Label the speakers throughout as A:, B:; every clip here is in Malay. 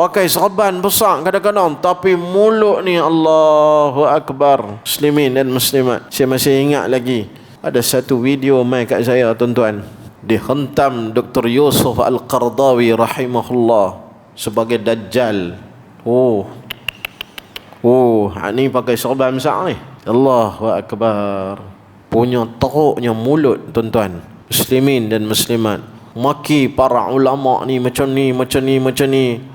A: Pakai serban besar kadang-kadang tapi mulut ni Allahu Akbar. Muslimin dan muslimat. Saya masih ingat lagi ada satu video mai kat saya tuan-tuan. Dihentam Dr. Yusuf Al-Qardawi rahimahullah sebagai dajjal. Oh. Oh, ni pakai serban besar ni. Allahu Akbar. Punya teruknya mulut tuan-tuan. Muslimin dan muslimat. Maki para ulama ni macam ni, macam ni, macam ni.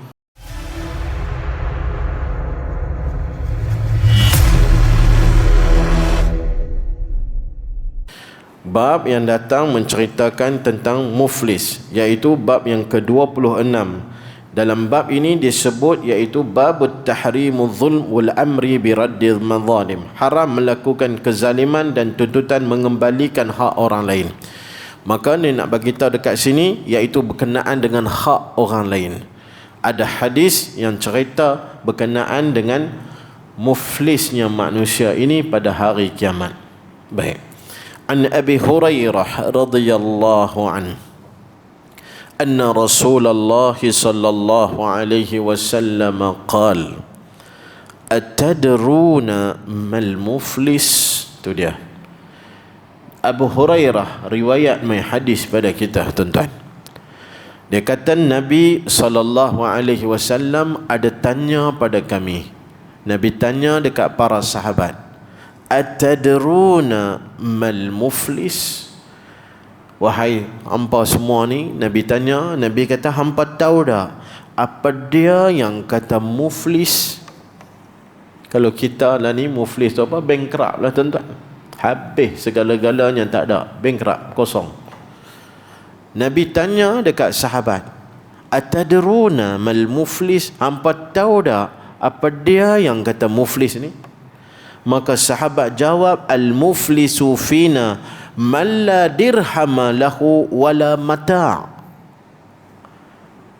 A: Bab yang datang menceritakan tentang muflis iaitu bab yang ke-26. Dalam bab ini disebut iaitu bab tahrimu zulm wal amri bi raddil madzalim. Haram melakukan kezaliman dan tuntutan mengembalikan hak orang lain. Maka ni nak bagi tahu dekat sini iaitu berkenaan dengan hak orang lain. Ada hadis yang cerita berkenaan dengan muflisnya manusia ini pada hari kiamat. Baik. عن ابي هريره رضي الله عنه ان رسول الله صلى الله عليه وسلم قال اتدرون ما المفلس itu dia Abu Hurairah riwayat mai hadis pada kita tuan-tuan dia kata Nabi sallallahu alaihi wasallam ada tanya pada kami Nabi tanya dekat para sahabat atadruna mal muflis wahai hampa semua ni nabi tanya nabi kata hampa tahu dah apa dia yang kata muflis? Kalau kita lah ni muflis tu apa? Bankrupt lah tuan-tuan. Habis segala-galanya tak ada. Bankrupt kosong. Nabi tanya dekat sahabat atadruna mal muflis? Hampa tahu dah apa dia yang kata muflis ni Maka sahabat jawab al-muflisu fina man la dirham lahu wala mata'.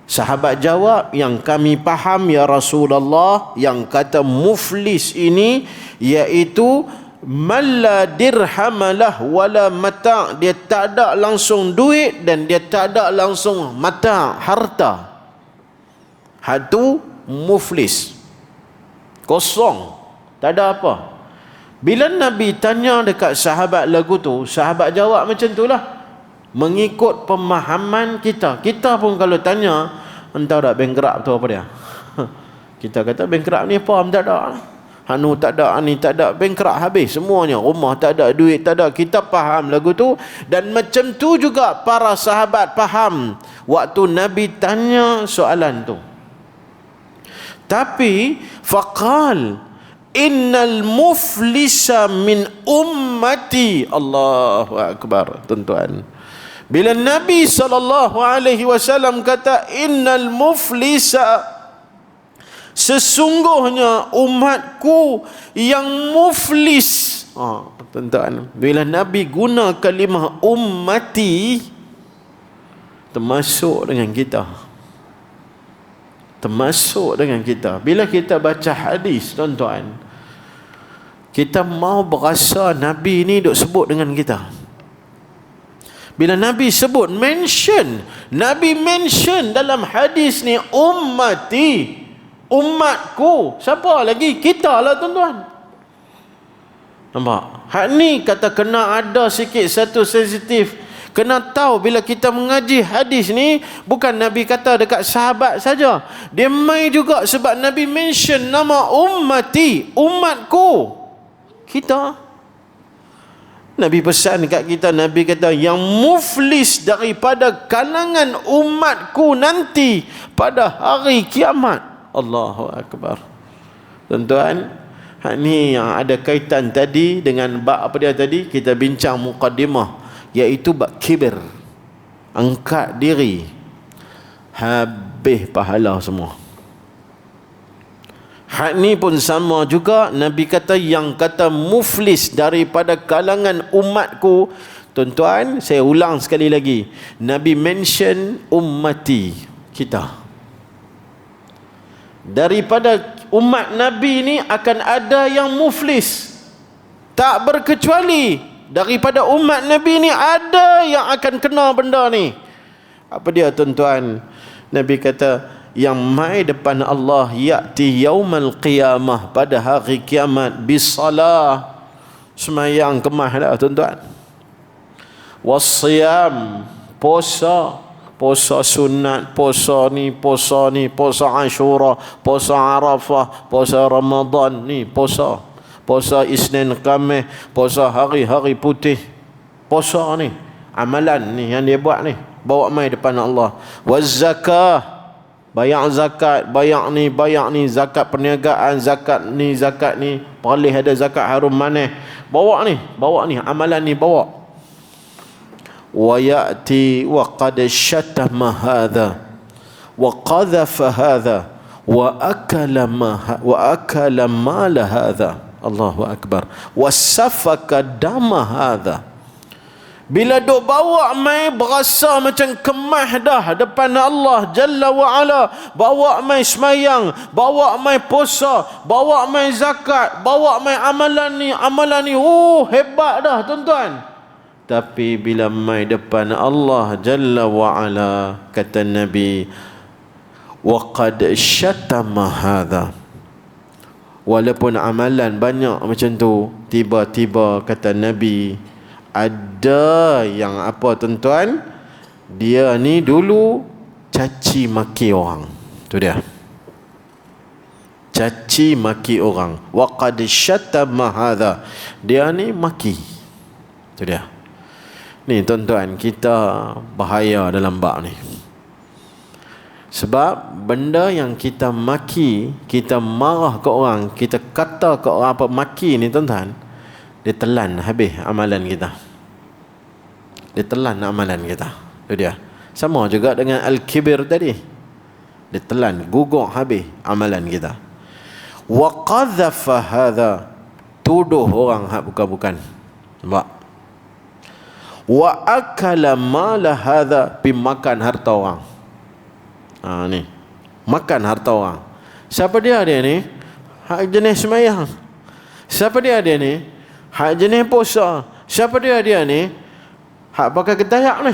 A: Sahabat jawab yang kami faham ya Rasulullah yang kata muflis ini iaitu man la dirham lahu wala mata' dia tak ada langsung duit dan dia tak ada langsung mata' harta. Hatu muflis. Kosong. Tak ada apa. Bila Nabi tanya dekat sahabat lagu tu, sahabat jawab macam itulah. Mengikut pemahaman kita. Kita pun kalau tanya, entah tak bankrupt tu apa dia? kita kata bankrupt ni apa? Tak ada. Hanu tak ada, ni tak ada. Bankrupt habis semuanya. Rumah tak ada, duit tak ada. Kita faham lagu tu. Dan macam tu juga para sahabat faham. Waktu Nabi tanya soalan tu. Tapi, faqal, innal muflisa min ummati. Allahu akbar tuan-tuan. Bila Nabi sallallahu alaihi wasallam kata innal muflisa sesungguhnya umatku yang muflis. Oh, tuan-tuan bila Nabi guna kalimah ummati termasuk dengan kita. Termasuk dengan kita. Bila kita baca hadis tuan-tuan kita mau berasa Nabi ni duk sebut dengan kita. Bila Nabi sebut mention Nabi mention dalam hadis ni ummati umatku. Siapa lagi? Kita lah tuan-tuan. Nampak? Hak ni kata kena ada sikit satu sensitif. Kena tahu bila kita mengaji hadis ni bukan Nabi kata dekat sahabat saja. Dia mai juga sebab Nabi mention nama ummati umatku kita. Nabi pesan kat kita Nabi kata yang muflis daripada kalangan umatku nanti pada hari kiamat. Allahu akbar. Tuan-tuan ni yang ada kaitan tadi dengan bab apa dia tadi? Kita bincang mukaddimah iaitu bab kibir. Angkat diri. Habis pahala semua Hak ni pun sama juga. Nabi kata yang kata muflis daripada kalangan umatku Tuan-tuan saya ulang sekali lagi. Nabi mention ummati kita. Daripada umat Nabi ni akan ada yang muflis. Tak berkecuali Daripada umat Nabi ni ada yang akan kena benda ni. Apa dia tuan-tuan? Nabi kata yang mai depan Allah ya'ti yaumal qiyamah pada hari kiamat. Bisalah. Semayang kemah dah tuan-tuan. Wasiyam puasa. Puasa sunat puasa ni puasa ni puasa Ashura puasa Arafah puasa Ramadan ni puasa. Puasa Isnin Khamis puasa hari-hari putih. Puasa ni amalan ni yang dia buat ni. Bawa mai depan Allah. Wazakah bayar zakat, bayar ni, bayar ni, zakat perniagaan, zakat ni, zakat ni, paling ada zakat harum mana. Bawa ni, bawa ni, amalan ni bawa. Wa ya'ti wa qad syatama hadha wa qadhafa hadha wa akala ma wa akala mal hadha. Allahu akbar. Wa safaka dama hadha. Bila duk bawa mai berasa macam kemah dah depan Allah Jalla wa Ala. Bawa mai semayang, bawa mai puasa, bawa mai zakat, bawa mai amalan ni, amalan ni. Oh, hebat dah tuan-tuan tapi bila mai depan Allah Jalla wa Ala kata Nabi wa qad syatama hadha walaupun amalan banyak macam tu tiba-tiba kata Nabi ada yang apa tuan-tuan? Dia ni dulu caci maki orang. Tu dia. Caci maki orang. Wa qad syatama hadha. Dia ni maki. Tu dia. Ni tuan-tuan, kita bahaya dalam bab ni. Sebab benda yang kita maki, kita marah ke orang, kita kata ke orang apa maki ni tuan-tuan, dia telan habis amalan kita. Dia telan amalan kita. Itu dia. Sama juga dengan al-kibir tadi. Dia telan, gugur habis amalan kita. Wa qadhafa hadha tuduh orang hak bukan-bukan. Nampak? wa akala mala hadha pi makan harta orang ha ni makan harta orang siapa dia dia ni hak jenis semayang siapa dia dia ni hak jenis puasa siapa dia dia ni hak pakai ketayak ni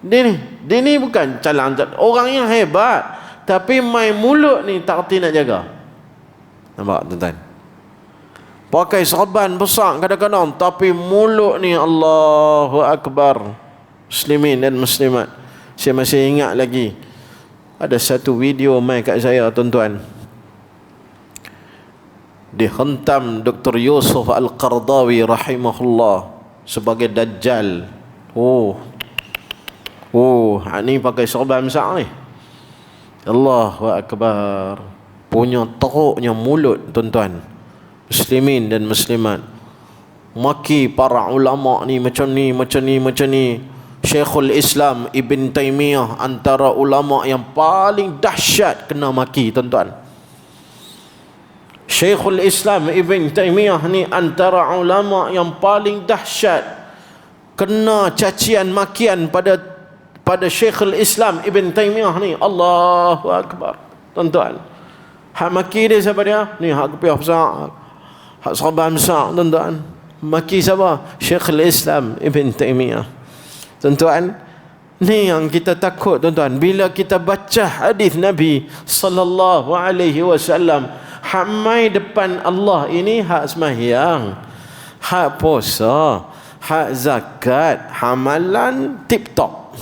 A: dia ni dia ni bukan calang orang yang hebat tapi main mulut ni tak reti nak jaga nampak tuan-tuan Pakai serban besar kadang-kadang tapi mulut ni Allahu Akbar. Muslimin dan muslimat. Saya masih ingat lagi ada satu video mai kat saya tuan-tuan. Dihentam Dr. Yusuf Al-Qardawi rahimahullah sebagai dajjal. Oh. Oh, ini pakai serban besar ni. Allahu Akbar. Punya teruknya mulut tuan-tuan muslimin dan muslimat maki para ulama ni macam ni macam ni macam ni Syekhul Islam Ibn Taymiyah antara ulama yang paling dahsyat kena maki tuan-tuan Syekhul Islam Ibn Taymiyah ni antara ulama yang paling dahsyat kena cacian makian pada pada Syekhul Islam Ibn Taymiyah ni. Allahu Akbar. Tuan-tuan hak maki dia siapa dia? Ni hak kepiah besar hak sahabat besar tuan-tuan. Maki siapa? Syekhul Islam Ibn Taymiyah. Tuan-tuan ni yang kita takut tuan-tuan. Bila kita baca hadis Nabi sallallahu alaihi wasallam hamai depan Allah. Ini hak sembahyang hak puasa hak zakat hamalan tip top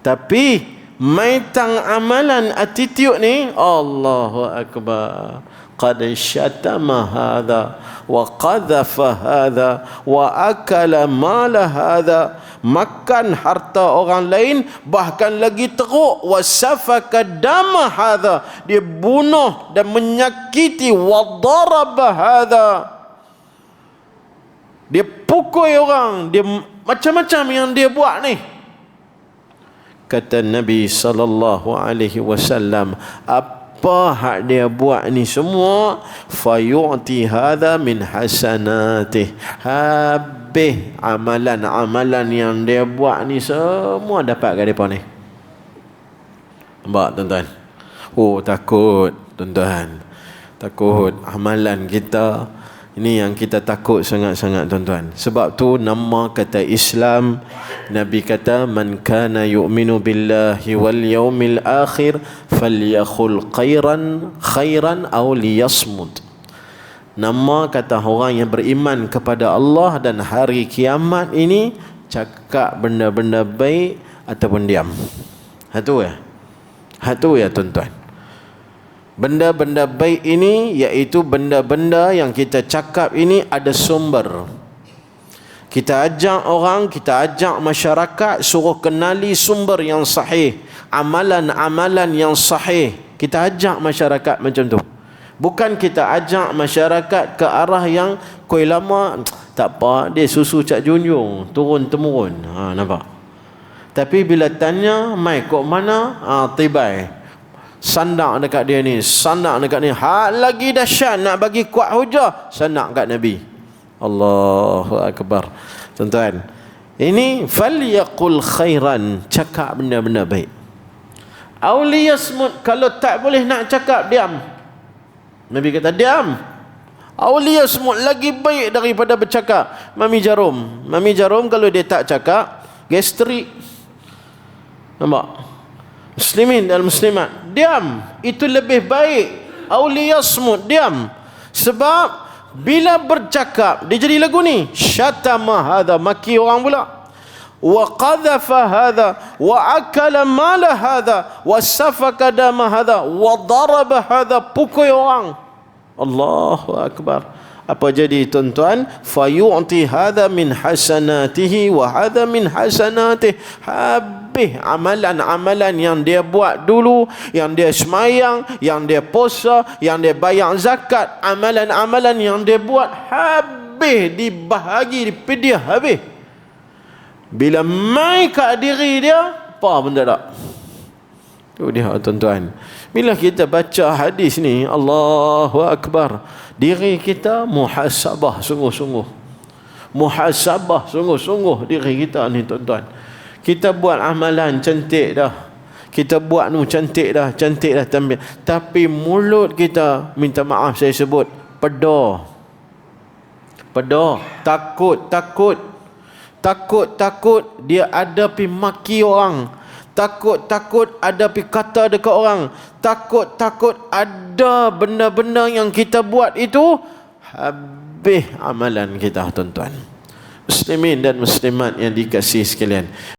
A: tapi mai tang amalan attitude ni Allahu akbar قد شتم هذا وقذف هذا وأكل مال هذا makan harta orang lain bahkan lagi teruk wasafaka dama hadha dia bunuh dan menyakiti wadaraba hadha dia pukul orang dia macam-macam yang dia buat ni kata Nabi sallallahu alaihi wasallam apa apa hak dia buat ni semua? Fayu'ti hadha min hasanatih. Habis amalan-amalan yang dia buat ni semua dapat kat depa ni. Nampak tuan-tuan? Oh takut tuan-tuan. Takut amalan kita Ini yang kita takut sangat-sangat tuan-tuan. Sebab tu nama kata Islam Nabi kata man kana yu'minu billahi wal yaumil akhir falyakhul khairan khairan aw liyasmut. Nama kata orang yang beriman kepada Allah dan hari kiamat ini cakap benda-benda baik ataupun diam. Hatu ya. Hatu ya tuan-tuan. Benda-benda baik ini iaitu benda-benda yang kita cakap ini ada sumber. Kita ajak orang, kita ajak masyarakat suruh kenali sumber yang sahih, amalan-amalan yang sahih. Kita ajak masyarakat macam tu. Bukan kita ajak masyarakat ke arah yang koi lama tak apa dia susu cak junjung turun temurun. Ha nampak. Tapi bila tanya mai kok mana? Ha tibai sandak dekat dia ni. Sandak dekat ni. Hak lagi dahsyat nak bagi kuat hujah. Sandak kat nabi. Allahu akbar. Tuan-tuan ini falyaqul khairan. Cakap benda-benda baik. Auliyasmut kalau tak boleh nak cakap diam. Nabi kata diam. Auliyasmut lagi baik daripada bercakap. Mami jarum. Mami jarum kalau dia tak cakap gastrik. Nampak muslimin dan muslimat diam. Itu lebih baik. Auliyasmut diam. Sebab bila bercakap dia jadi lagu ni. Syatama hadha maki orang pula. Wa qadhafa hadha wa akala mala hadha wa safaka dama hadha wa daraba hadha pukul orang. Allahu akbar apa jadi tuan-tuan? Fayu'ti hadha min hasanatihi wa hadha min hasanatih. Habis amalan-amalan yang dia buat dulu yang dia semayang yang dia puasa yang dia bayar zakat amalan-amalan yang dia buat habis dibahagi dipedia habis. Bila mai kat diri dia apa benda tak? Tu dia tuan-tuan. Bila kita baca hadis ni Allahu akbar diri kita muhasabah sungguh-sungguh. Muhasabah sungguh-sungguh diri kita ni tuan-tuan. Kita buat amalan cantik dah. Kita buat nu cantik dah cantik dah tapi, tapi mulut kita minta maaf saya sebut pedah pedah takut takut. Takut takut dia ada pi maki orang takut-takut ada pi kata dekat orang. Takut-takut ada benda-benda yang kita buat itu habis amalan kita tuan-tuan. Muslimin dan muslimat yang dikasihi sekalian